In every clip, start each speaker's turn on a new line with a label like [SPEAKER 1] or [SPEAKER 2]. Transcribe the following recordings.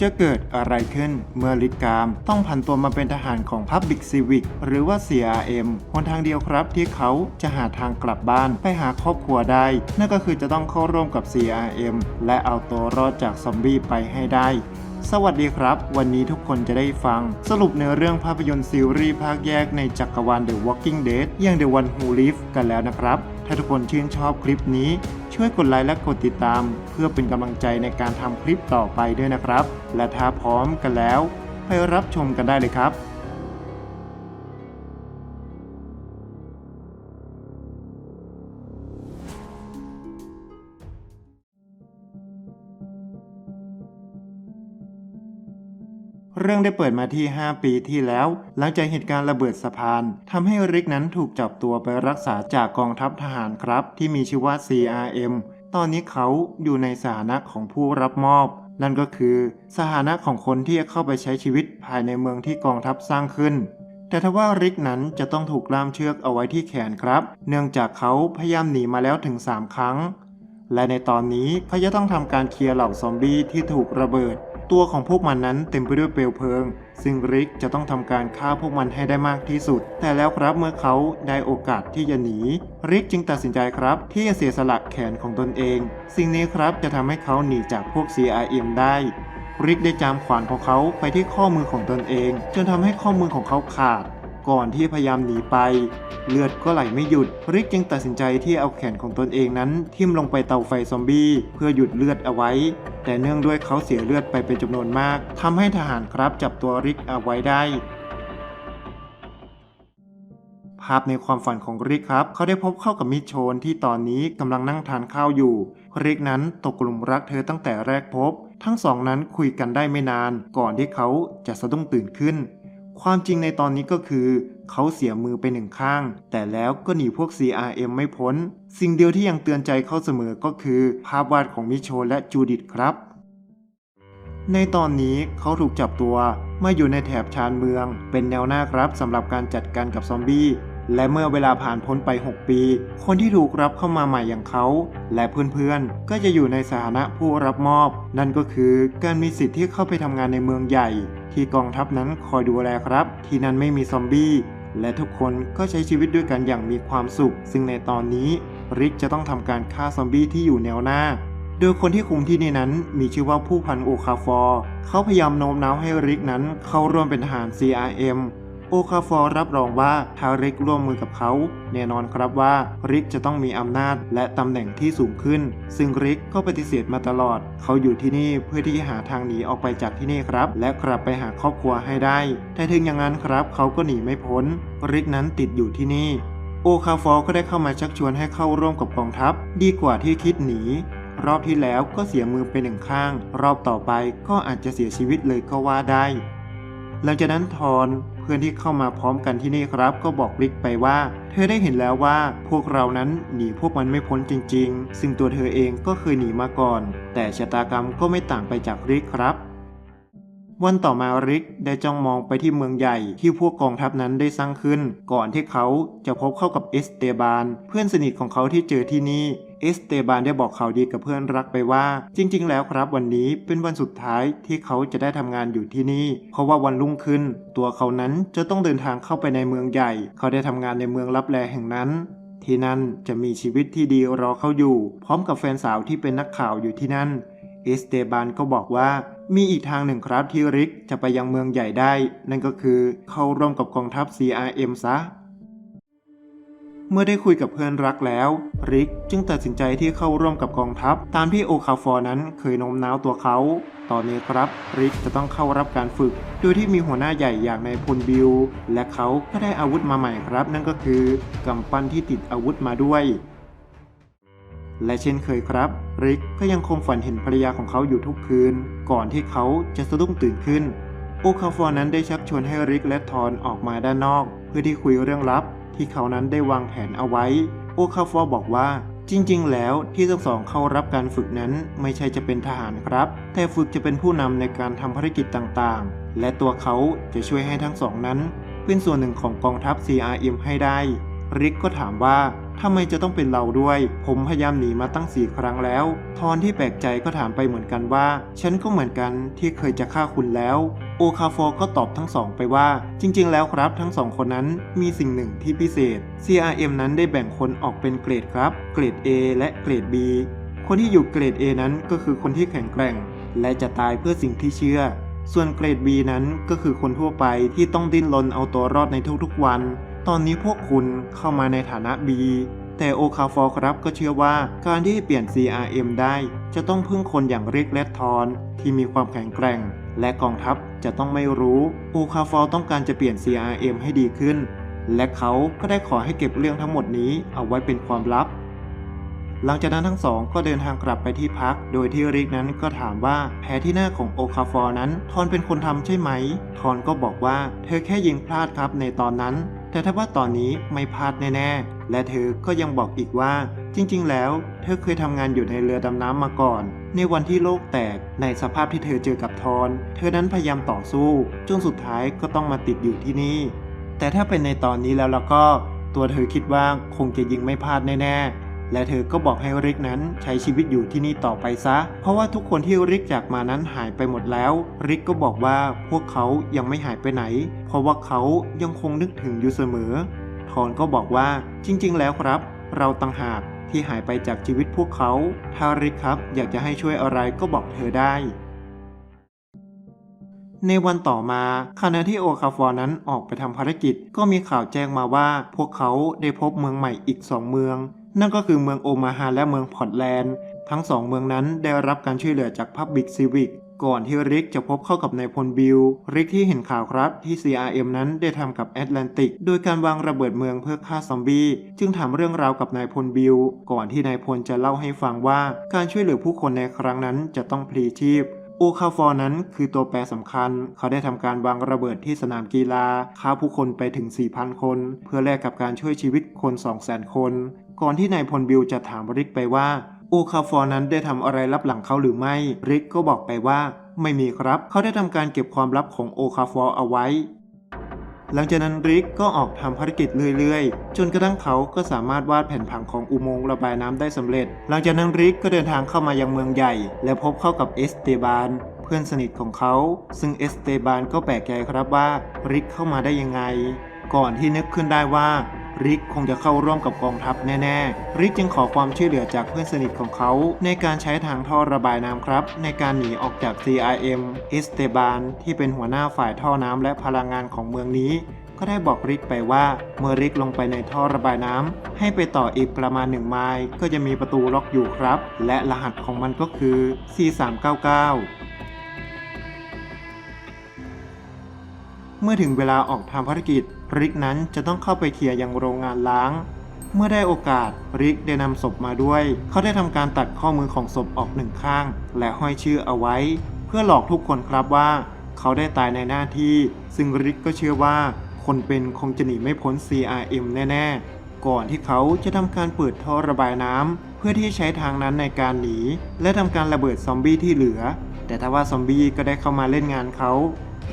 [SPEAKER 1] จะเกิดอะไรขึ้นเมื่อลิกกาม ต้องผันตัวมาเป็นทหารของ Public Civic หรือว่า CRM หนทางเดียวครับที่เขาจะหาทางกลับบ้านไปหาครอบครัวได้ นั่นก็คือจะต้องเข้าร่วมกับ CRM และเอาตัวรอดจากซอมบี้ไปให้ได้สวัสดีครับ วันนี้ทุกคนจะได้ฟัง สรุปในเรื่องภาพยนตร์ซีรีส์ภาคแยกในจักรวาล The Walking Dead อย่าง The One Who Live กันแล้วนะครับ ถ้าทุกคนชื่นชอบคลิปนี้ ช่วยกดไลค์และกดติดตาม เพื่อเป็นกำลังใจในการทำคลิปต่อไปด้วยนะครับ และถ้าพร้อมกันแล้ว ไปรับชมกันได้เลยครับ เรื่องได้เปิดมาที่ 5 ปีที่แล้ว หลังจากเหตุการณ์ระเบิดสะพานทำให้ริกนั้นถูกจับตัวไปรักษาจากกองทัพทหารครับ ที่มีชื่อว่า CRM ตอนนี้เขาอยู่ในสถานะของผู้รับมอบ นั่นก็คือ สถานะของคนที่จะเข้าไปใช้ชีวิตภายในเมืองที่กองทัพสร้างขึ้น แต่ทว่าริกนั้นจะต้องถูกล่ามเชือกเอาไว้ที่แขนครับ เนื่องจากเขาพยายามหนีมาแล้วถึง 3 ครั้ง และในตอนนี้เขาจะต้องทำการเคลียร์เหล่าซอมบี้ที่ถูกระเบิด ตัวของพวกมันนั้นเต็มไปด้วยเปลวเพลิง ซึ่งริกจะต้องทำการฆ่าพวกมันให้ได้มากที่สุด แต่แล้วครับเมื่อเขาได้โอกาสที่จะหนี ริกจึงตัดสินใจครับ ที่จะเสียสละแขนของตนเอง สิ่งนี้ครับจะทำให้เขาหนีจากพวก CRM ได้ริกได้จามขวานของเขาไปที่ข้อมือของตนเอง จนทำให้ข้อมือของเขาขาด ก่อนที่พยายามหนีไป เลือดก็ไหลไม่หยุด ริกจึงตัดสินใจที่เอาแขนของตนเองนั้น ทิ่มลงไปเตาไฟซอมบี้เพื่อหยุดเลือดเอาไว้ แต่เนื่องด้วยเขาเสียเลือดไปเป็นจำนวนมากทำให้ทหารครับจับตัวริกเอาไว้ได้ภาพในความฝันของริกครับ เขาได้พบเข้ากับมิโชนที่ตอนนี้กำลังนั่งทานข้าวอยู่ ริกนั้นตกกลุ่มรักเธอตั้งแต่แรกพบ ทั้งสองนั้นคุยกันได้ไม่นาน ก่อนที่เขาจะสะดุ้งตื่นขึ้น ความจริงในตอนนี้ก็คือ เขาเสียมือไปหนึ่งข้าง แต่แล้วก็หนีพวก CRM ไม่พ้น สิ่งเดียวที่ยังเตือนใจเขาเสมอก็คือ ภาพวาดของมิโชและจูดิตครับ ในตอนนี้เขาถูกจับตัวมาอยู่ในแถบชานเมือง เป็นแนวหน้าครับสำหรับการจัดการกับซอมบี้และเมื่อเวลาผ่านพ้นไป 6 ปี คนที่ถูกรับเข้ามาใหม่อย่างเขา และเพื่อนๆ ก็จะอยู่ในสถานะผู้รับมอบ นั่นก็คือการมีสิทธิ์ที่เข้าไปทำงานในเมืองใหญ่ ที่กองทัพนั้นคอยดูแลครับ ที่นั่นไม่มีซอมบี้ และทุกคนก็ใช้ชีวิตด้วยกันอย่างมีความสุข ซึ่งในตอนนี้ริกจะต้องทำการฆ่าซอมบี้ที่อยู่แนวหน้า โดยคนที่คุมที่นี่นั้นมีชื่อว่าผู้พันโอคาฟอร์เขาพยายามโน้มน้าวให้ริกนั้นเข้าร่วมเป็นทหาร CRM โอคาฟอร์รับรองว่าถ้าริกร่วมมือกับเขา แน่นอนครับว่าริกจะต้องมีอำนาจและตำแหน่งที่สูงขึ้น ซึ่งริกก็ปฏิเสธมาตลอด เขาอยู่ที่นี่เพื่อที่จะหาทางหนีออกไปจากที่นี่ครับ และกลับไปหาครอบครัวให้ได้ แต่ถึงอย่างนั้นครับ เขาก็หนีไม่พ้น ริกนั้นติดอยู่ที่นี่ โอคาฟอร์ก็ได้เข้ามาชักชวนให้เข้าร่วมกับกองทัพ ดีกว่าที่คิดหนีรอบที่แล้วก็เสียมือไปหนึ่งข้าง รอบต่อไปก็อาจจะเสียชีวิตเลยก็ว่าได้ หลังจากนั้นทอนเพื่อนที่เข้ามาพร้อมกันที่นี่ครับ ก็บอกริกไปว่า เธอได้เห็นแล้วว่าพวกเรานั้นหนีพวกมันไม่พ้นจริง ๆ ซึ่งตัวเธอเองก็เคยหนีมาก่อน แต่ชะตากรรมก็ไม่ต่างไปจากริกครับ วันต่อมาริกได้จ้องมองไปที่เมืองใหญ่ที่พวกกองทัพนั้นได้สร้างขึ้น ก่อนที่เขาจะพบเข้ากับเอสเตบาน เพื่อนสนิทของเขาที่เจอที่นี่เอสเตบานได้บอกข่าวดีกับเพื่อนรักไปว่า จริง ๆ แล้วครับวันนี้เป็นวันสุดท้ายที่เขาจะได้ทำงานอยู่ที่นี่ เพราะว่าวันรุ่งขึ้น ตัวเขานั้นจะต้องเดินทางเข้าไปในเมืองใหญ่ เขาได้ทำงานในเมืองลับแลแห่งนั้น ที่นั่นจะมีชีวิตที่ดีรอเขาอยู่ พร้อมกับแฟนสาวที่เป็นนักข่าวอยู่ที่นั่นเอสเตบานก็บอกว่า มีอีกทางหนึ่งครับที่ริกจะไปยังเมืองใหญ่ได้ นั่นก็คือเข้าร่วมกับกองทัพ CRM ซะ เมื่อได้คุยกับเพื่อนรักแล้ว ริกจึงตัดสินใจที่เข้าร่วมกับกองทัพ ตามที่โอคาฟอร์นั้นเคยโน้มน้าวตัวเขา ตอนนี้ครับ ริกจะต้องเข้ารับการฝึก โดยที่มีหัวหน้าใหญ่อย่างนายพลบิล และเขาก็ได้อาวุธมาใหม่ครับ นั่นก็คือกำปั้นที่ติดอาวุธมาด้วย และเช่นเคยครับ ริกก็ยังคงฝันเห็นภรรยาของเขาอยู่ทุกคืน ก่อนที่เขาจะสะดุ้งตื่นขึ้นโอคาฟอร์นั้นได้ชักชวนให้ริกและทอนออกมาด้านนอก เพื่อที่คุยเรื่องลับ ที่เขานั้นได้วางแผนเอาไว้ โอคาฟอร์บอกว่าจริง ๆ แล้วที่ทั้งสองเข้ารับการฝึกนั้นไม่ใช่จะเป็นทหารครับ แต่ฝึกจะเป็นผู้นำในการทำภารกิจต่างๆ และตัวเขาจะช่วยให้ทั้งสองนั้น เป็นส่วนหนึ่งของกองทัพ CRM ให้ได้ ริกก็ถามว่า ทำไมจะต้องเป็นเราด้วย ผมพยายามหนีมาตั้งสี่ครั้งแล้ว ทอนที่แปลกใจก็ถามไปเหมือนกันว่า ฉันก็เหมือนกันที่เคยจะฆ่าคุณแล้ว โอคาฟอร์ก็ตอบทั้งสองไปว่า จริง ๆ แล้วครับทั้งสองคนนั้นมีสิ่งหนึ่งที่พิเศษ CRM นั้นได้แบ่งคนออกเป็นเกรดครับ เกรด A และเกรด B คนที่อยู่เกรด A นั้นก็คือคนที่แข็งแกร่ง และจะตายเพื่อสิ่งที่เชื่อ ส่วนเกรด B นั้นก็คือคนทั่วไปที่ต้องดิ้นรนเอาตัวรอดในทุกๆวัน ตอนนี้พวกคุณเข้ามาในฐานะ B แต่โอคาฟอร์ครับก็เชื่อว่าการที่เปลี่ยน CRM ได้ จะต้องพึ่งคนอย่างริกและทอน ที่มีความแข็งแกร่ง และกองทัพจะต้องไม่รู้โอคาฟอร์ต้องการจะเปลี่ยน CRM ให้ดีขึ้น และเขาก็ได้ขอให้เก็บเรื่องทั้งหมดนี้เอาไว้เป็นความลับ หลังจากนั้นทั้งสองก็เดินทางกลับไปที่พัก โดยที่ริกนั้นก็ถามว่าแผลที่หน้าของโอคาฟอร์นั้นทอนเป็นคนทำใช่ไหม ทอนก็บอกว่าเธอแค่ยิงพลาดครับในตอนนั้น แต่ถ้าว่าตอนนี้ไม่พลาดแน่ๆ และเธอก็ยังบอกอีกว่า จริงๆ แล้ว เธอเคยทำงานอยู่ในเรือดำน้ำมาก่อน ในวันที่โลกแตกในสภาพที่เธอเจอกับทอน เธอนั้นพยายามต่อสู้จนสุดท้ายก็ต้องมาติดอยู่ที่นี่ แต่ถ้าเป็นในตอนนี้แล้วแล้วก็ ตัวเธอคิดว่าคงจะยิงไม่พลาดแน่ๆ และเธอก็บอกให้ริกนั้นใช้ชีวิตอยู่ที่นี่ต่อไปซะ เพราะว่าทุกคนที่ริกจากมานั้นหายไปหมดแล้ว ริกก็บอกว่าพวกเขายังไม่หายไปไหน เพราะว่าเขายังคงนึกถึงอยู่เสมอ ทอนก็บอกว่าจริง ๆ แล้วครับ เราต่างหากที่หายไปจากชีวิตพวกเขา ถ้าริกครับอยากจะให้ช่วยอะไรก็บอกเธอได้ในวันต่อมาขณะที่โอคาฟอร์นั้นออกไปทำภารกิจ ก็มีข่าวแจ้งมาว่า พวกเขาได้พบเมืองใหม่อีกสองเมือง นั่นก็คือเมืองโอมาฮาและเมืองพอร์ตแลนด์ ทั้งสองเมืองนั้นได้รับการช่วยเหลือจากพับบิกซีวิกก่อนที่ริกจะพบเข้ากับนายพลบิล ริกที่เห็นข่าวครับที่ CRM นั้นได้ทำกับแอตแลนติก โดยการวางระเบิดเมืองเพื่อฆ่าซอมบี้ จึงถามเรื่องราวกับนายพลบิล ก่อนที่นายพลจะเล่าให้ฟังว่าการช่วยเหลือผู้คนในครั้งนั้นจะต้องพลีชีพโอคาฟอร์นั้นคือตัวแปรสำคัญ เขาได้ทำการวางระเบิดที่สนามกีฬาฆ่าผู้คนไปถึง 4,000 คน เพื่อแลกกับการช่วยชีวิตคน 200,000 คน ก่อนที่นายพลบิลจะถามริกไปว่า โอคาฟอร์นั้นได้ทำอะไรลับหลังเขาหรือไม่ ริกก็บอกไปว่า ไม่มีครับ เขาได้ทำการเก็บความลับของโอคาฟอร์เอาไว้ หลังจากนั้นริกก็ออกทำภารกิจเรื่อยๆ จนกระทั่งเขาก็สามารถวาดแผ่นผังของอุโมงค์ระบายน้ำได้สำเร็จ หลังจากนั้นริกก็เดินทางเข้ามายังเมืองใหญ่ และพบเข้ากับเอสเตบานเพื่อนสนิทของเขา ซึ่งเอสเตบานก็แปลกใจครับว่าริกเข้ามาได้ยังไง ก่อนที่นึกขึ้นได้ว่า ริกคงจะเข้าร่วมกับกองทัพแน่ๆ ริกจึงขอความช่วยเหลือจากเพื่อนสนิทของเขา ในการใช้ทางท่อระบายน้ำครับ ในการหนีออกจาก CRM เอสเตบานที่เป็นหัวหน้าฝ่ายท่อน้ำและพลังงานของเมืองนี้ก็ได้บอกริกไปว่าเมื่อริกลงไปในท่อระบายน้ำให้ไปต่ออีกประมาณหนึ่งไมล์ก็จะมีประตูล็อกอยู่ครับ และรหัสของมันก็คือ C399 เมื่อถึงเวลาออกทำภารกิจ ริกนั้นจะต้องเข้าไปเคลียร์ยังโรงงานล้าง เมื่อได้โอกาสริกได้นำศพมาด้วย เขาได้ทำการตัดข้อมือของศพออกหนึ่งข้าง และห้อยชื่อเอาไว้ เพื่อหลอกทุกคนครับว่า เขาได้ตายในหน้าที่ ซึ่งริกก็เชื่อว่า คนเป็นคงจะหนีไม่พ้น CRM แน่ๆ ก่อนที่เขาจะทำการเปิดท่อระบายน้ำเพื่อที่ใช้ทางนั้นในการหนี และทำการระเบิดซอมบี้ที่เหลือ แต่ถ้าว่าซอมบี้ก็ได้เข้ามาเล่นงานเขา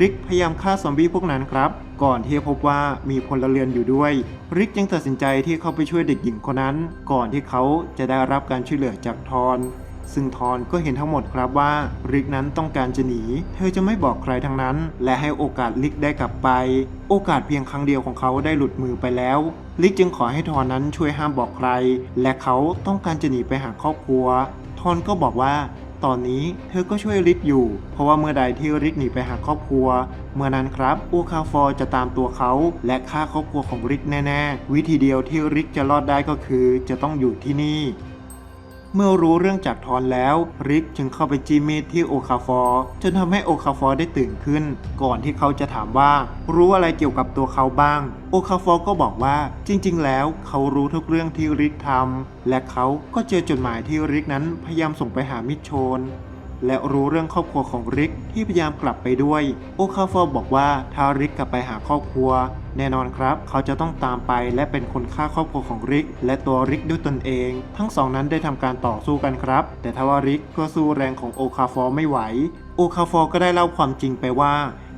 [SPEAKER 1] ริกพยายามฆ่าซอมบี้พวกนั้นครับ ก่อนที่พบว่ามีพลเรือนอยู่ด้วย ริกจึงตัดสินใจที่เข้าไปช่วยเด็กหญิงคนนั้น ก่อนที่เขาจะได้รับการช่วยเหลือจากทอนซึ่งทอนก็เห็นทั้งหมดครับว่าริกนั้นต้องการจะหนี เธอจะไม่บอกใครทั้งนั้น และให้โอกาสริกได้กลับไป โอกาสเพียงครั้งเดียวของเขาได้หลุดมือไปแล้วริกจึงขอให้ทอนนั้นช่วยห้ามบอกใคร และเขาต้องการจะหนีไปหาครอบครัว ทอนก็บอกว่า ตอนนี้เธอก็ช่วยริกอยู่ เพราะว่าเมื่อใดที่ริกหนีไปหาครอบครัว เมื่อนั้นครับอูคาฟอร์จะตามตัวเขา และฆ่าครอบครัวของริกแน่ ๆ วิธีเดียวที่ริกจะรอดได้ก็คือ จะต้องอยู่ที่นี่ เมื่อรู้เรื่องจากทอนแล้ว ริกจึงเข้าไปจี้มีดที่โอคาฟอร์จนทำให้โอคาฟอร์ได้ตื่นขึ้น ก่อนที่เขาจะถามว่ารู้อะไรเกี่ยวกับตัวเขาบ้าง โอคาฟอร์ก็บอกว่าจริง ๆ แล้วเขารู้ทุกเรื่องที่ริกทำและเขาก็เจอจดหมายที่ริกนั้นพยายามส่งไปหามิดโชน และรู้เรื่องครอบครัวของริกที่พยายามกลับไปด้วย โอคาฟอร์บอกว่าถ้าริกกลับไปหาครอบครัว แน่นอนครับ เขาจะต้องตามไปและเป็นคนฆ่าครอบครัวของริก และตัวริกด้วยตนเอง ทั้งสองนั้นได้ทำการต่อสู้กันครับ แต่ทว่าริกก็สู้แรงของโอคาฟอร์ไม่ไหว โอคาฟอร์ก็ได้เล่าความจริงไปว่า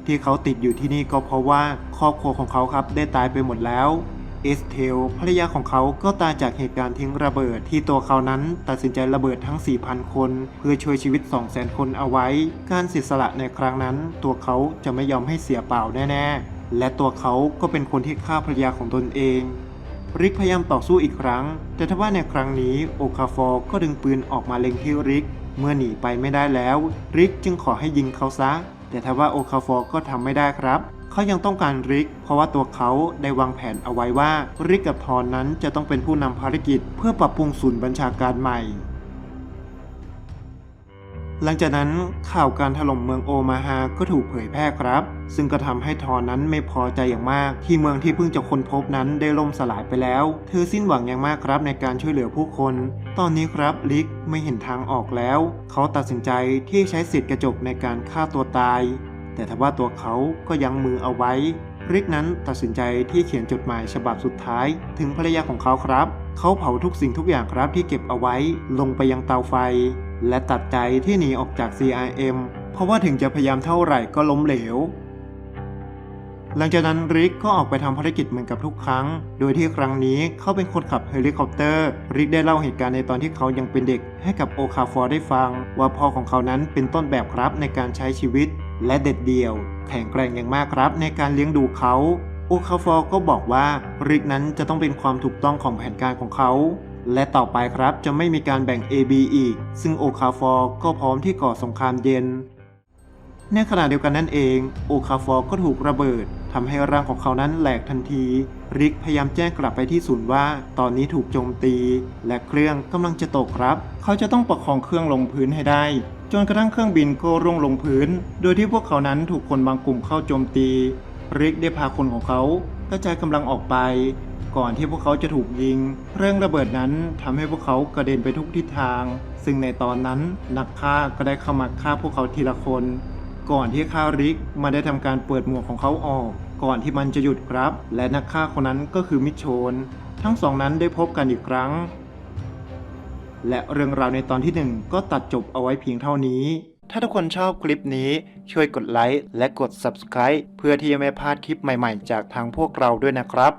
[SPEAKER 1] ที่เขาติดอยู่ที่นี่ก็เพราะว่าครอบครัวของเขาครับได้ตายไปหมดแล้ว เอสเทลภรรยาของเขาก็ตายจากเหตุการณ์ทิ้งระเบิด ที่ตัวเขานั้นตัดสินใจระเบิดทั้ง 4,000 คน เพื่อช่วยชีวิต 200,000 คนเอาไว้ การเสียสละในครั้งนั้น ตัวเขาจะไม่ยอมให้เสียเปล่าแน่ๆ และตัวเขาก็เป็นคนที่ฆ่าภรรยาของตนเองริกพยายามต่อสู้อีกครั้ง แต่ทว่าในครั้งนี้โอคาฟอร์ก็ดึงปืนออกมาเล็งที่ริก เมื่อหนีไปไม่ได้แล้ว ริกจึงขอให้ยิงเขาซะ แต่ทว่าโอคาฟอร์ก็ทำไม่ได้ครับ เขายังต้องการริก เพราะว่าตัวเขาได้วางแผนเอาไว้ว่าริกกับทอนนั้นจะต้องเป็นผู้นำภารกิจ เพื่อปรับปรุงศูนย์บัญชาการใหม่ หลังจากนั้นข่าวการถล่มเมืองโอมาฮาก็ถูกเผยแพร่ครับ ซึ่งก็ทำให้ทอนนั้นไม่พอใจอย่างมาก ที่เมืองที่เพิ่งจะค้นพบนั้นได้ล่มสลายไปแล้ว เธอสิ้นหวังอย่างมากครับในการช่วยเหลือผู้คน ตอนนี้ครับลิกไม่เห็นทางออกแล้ว เขาตัดสินใจที่ใช้สิทธิ์กระจกในการฆ่าตัวตาย แต่ทว่าตัวเขาก็ยังมือเอาไว้ริกนั้นตัดสินใจที่เขียนจดหมายฉบับสุดท้าย ถึงภรรยาของเขาครับ เขาเผาทุกสิ่งทุกอย่างครับที่เก็บเอาไว้ลงไปยังเตาไฟ และตัดใจที่หนีออกจาก CRM เพราะว่าถึงจะพยายามเท่าไหร่ก็ล้มเหลว หลังจากนั้นริกก็ออกไปทำภารกิจเหมือนกับทุกครั้ง โดยที่ครั้งนี้เขาเป็นคนขับเฮลิคอปเตอร์ ริกได้เล่าเหตุการณ์ในตอนที่เขายังเป็นเด็ก ให้กับโอคาฟอร์ได้ฟัง ว่าพ่อของเขานั้นเป็นต้นแบบครับในการใช้ชีวิต และเด็ดเดี่ยว แข็งแกร่งอย่างมากครับในการเลี้ยงดูเขาโอคาฟอร์ก็บอกว่าริกนั้นจะต้องเป็นความถูกต้องของแผนการของเขา และต่อไปครับจะไม่มีการแบ่ง AB อีก ซึ่งโอคาฟอร์ก็พร้อมที่ก่อสงครามเย็น ในขณะเดียวกันนั่นเองโอคาฟอร์ก็ถูกระเบิดทำให้ร่างของเขานั้นแหลกทันที ริกพยายามแจ้งกลับไปที่ศูนย์ว่า ตอนนี้ถูกโจมตี และเครื่องกำลังจะตกครับ เขาจะต้องประคองเครื่องลงพื้นให้ได้ จนกระทั่งเครื่องบินก็ร่วงลงพื้น โดยที่พวกเขานั้นถูกคนบางกลุ่มเข้าโจมตี ริกได้พาคนของเขากระจายกำลังออกไป ก่อนที่พวกเขาจะถูกยิง เรื่องระเบิดนั้นทำให้พวกเขากระเด็นไปทุกทิศทาง ซึ่งในตอนนั้นนักฆ่าก็ได้เข้ามาฆ่าพวกเขาทีละคน ก่อนที่ฆ่าริกมาได้ทำการเปิดหมวกของเขาออก ก่อนที่มันจะหยุดครับ และนักฆ่าคนนั้นก็คือมิชโชน ทั้งสองนั้นได้พบกันอีกครั้ง และเรื่องราวในตอนที่หนึ่งก็ตัดจบเอาไว้เพียงเท่านี้ ถ้าทุกคนชอบคลิปนี้ช่วยกดไลค์และกด Subscribe เพื่อที่จะไม่พลาดคลิปใหม่ๆ จากทางพวกเราด้วยนะครับ